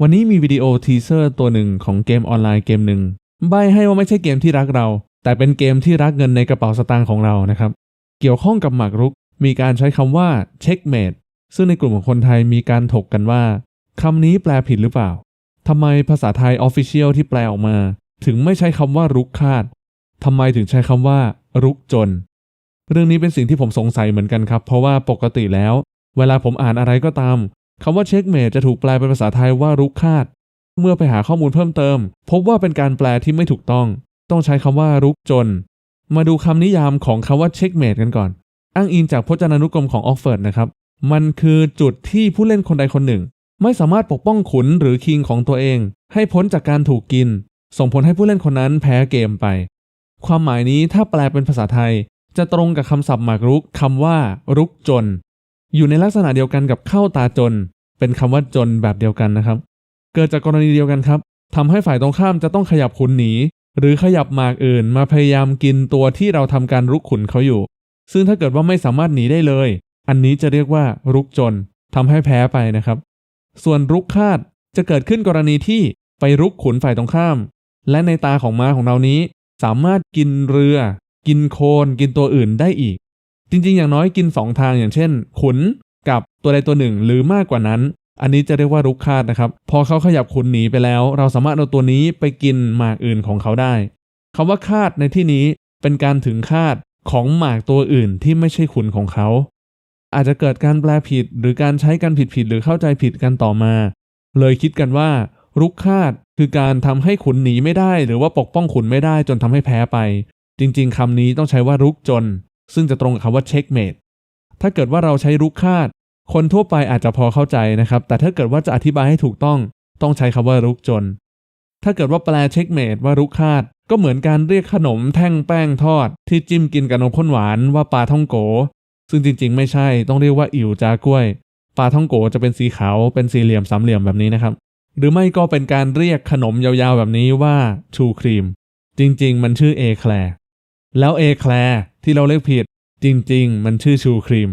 วันนี้มีวิดีโอทีเซอร์ตัวหนึ่งของเกมออนไลน์เกมหนึ่งใบให้ว่าไม่ใช่เกมที่รักเรา แต่เป็นเกมที่รักเงินในกระเป๋าสตางค์ของเรานะครับ เกี่ยวข้องกับหมากรุก มีการใช้คำว่าเช็คเมดซึ่งในกลุ่มของคนไทยมีการถกกันว่าคำนี้แปลผิดหรือเปล่าทำไมภาษาไทยออฟฟิเชียลที่แปลออกมา ถึงไม่ใช้คำว่ารุกคาดทำไมถึงใช้คำว่า รุกจน เรื่องนี้เป็นสิ่งที่ผมสงสัยเหมือนกันครับ เพราะว่าปกติแล้ว เวลาผมอ่านอะไรก็ตาม คำว่าเช็คเมดจะถูกแปลเป็นภาษาไทยว่ารุกคาด เมื่อไปหาข้อมูลเพิ่มเติม พบว่าเป็นการแปลที่ไม่ถูกต้อง ต้องใช้คำว่ารุกจน มาดูคำนิยามของคำว่าเช็คเมดกันก่อน อ้างอิงจากพจนานุกรมของออกฟฟอร์ดนะครับ มันคือจุดที่ผู้เล่นคนใดคนหนึ่ง ไม่สามารถปกป้องขุนหรือคิงของตัวเอง ให้พ้นจากการถูกกิน ส่งผลให้ผู้เล่นคนนั้นแพ้เกมไป ความหมายนี้ถ้าแปลเป็นภาษาไทย จะตรงกับคำศัพท์หมากรุกคำว่า รุกจน อยู่ในลักษณะเดียวกันกับเข้าตาจน เป็นคำว่าจนแบบเดียวกันนะครับ เกิดจากกรณีเดียวกันครับทำให้ฝ่ายตรงข้ามจะต้องขยับขุนหนี หรือขยับหมากอื่น มาพยายามกินตัวที่เราทำการรุกขุนเขาอยู่ ซึ่งถ้าเกิดว่าไม่สามารถหนีได้เลย อันนี้จะเรียกว่ารุกจนทำให้แพ้ไปนะครับ ส่วนรุกคาดจะเกิดขึ้นกรณีที่ไปรุกขุนฝ่ายตรงข้าม และในตาของม้าของเรานี้ สามารถกินเรือ กินโคน กินตัวอื่นได้อีก จริงๆ อย่างน้อยกิน 2 ทางอย่างเช่น ขุน กับตัวใดตัวหนึ่งหรือมากกว่านั้น อันนี้จะเรียกว่ารุกคาดนะครับ พอเขาขยับขุนหนีไปแล้ว เราสามารถเอาตัวนี้ไปกินหมากอื่นของเขาได้คำว่าคาดในที่นี้เป็นการถึงคาดของหมากตัวอื่นที่ไม่ใช่ขุนของเขา อาจจะเกิดการแปลผิดหรือการใช้กันผิดๆหรือเข้าใจผิดกันต่อมา เลยคิดกันว่า รุกคาดคือการทำให้ขุนหนีไม่ได้ หรือว่าปกป้องขุนไม่ได้จนทำให้แพ้ไป จริง ๆคำนี้ต้องใช้ว่ารุกจน ซึ่งจะตรงกับคำว่าเช็คเมดถ้าเกิดว่าเราใช้รุกคาด คนทั่วไปอาจจะพอเข้าใจนะครับ แต่ถ้าเกิดว่าจะอธิบายให้ถูกต้อง ต้องใช้คำว่ารุกจน ถ้าเกิดว่าแปลเช็คเมดว่ารุกคาด ก็เหมือนการเรียกขนมแท่งแป้งทอด ที่จิ้มกินกับนมข้นหวานว่าปลาท่องโก ซึ่งจริง ๆ ไม่ใช่ ต้องเรียกว่าอิ๋วจากล้วย ปลาท่องโกจะเป็นสีขาว เป็นสี่เหลี่ยมสามเหลี่ยมแบบนี้นะครับ หรือไม่ก็เป็นการเรียกขนมยาวๆแบบนี้ว่าชูครีม จริง ๆ มันชื่อเอแคลร์แล้วเอแคลร์ที่เราเรียกผิด จริง ๆ มันชื่อชูครีม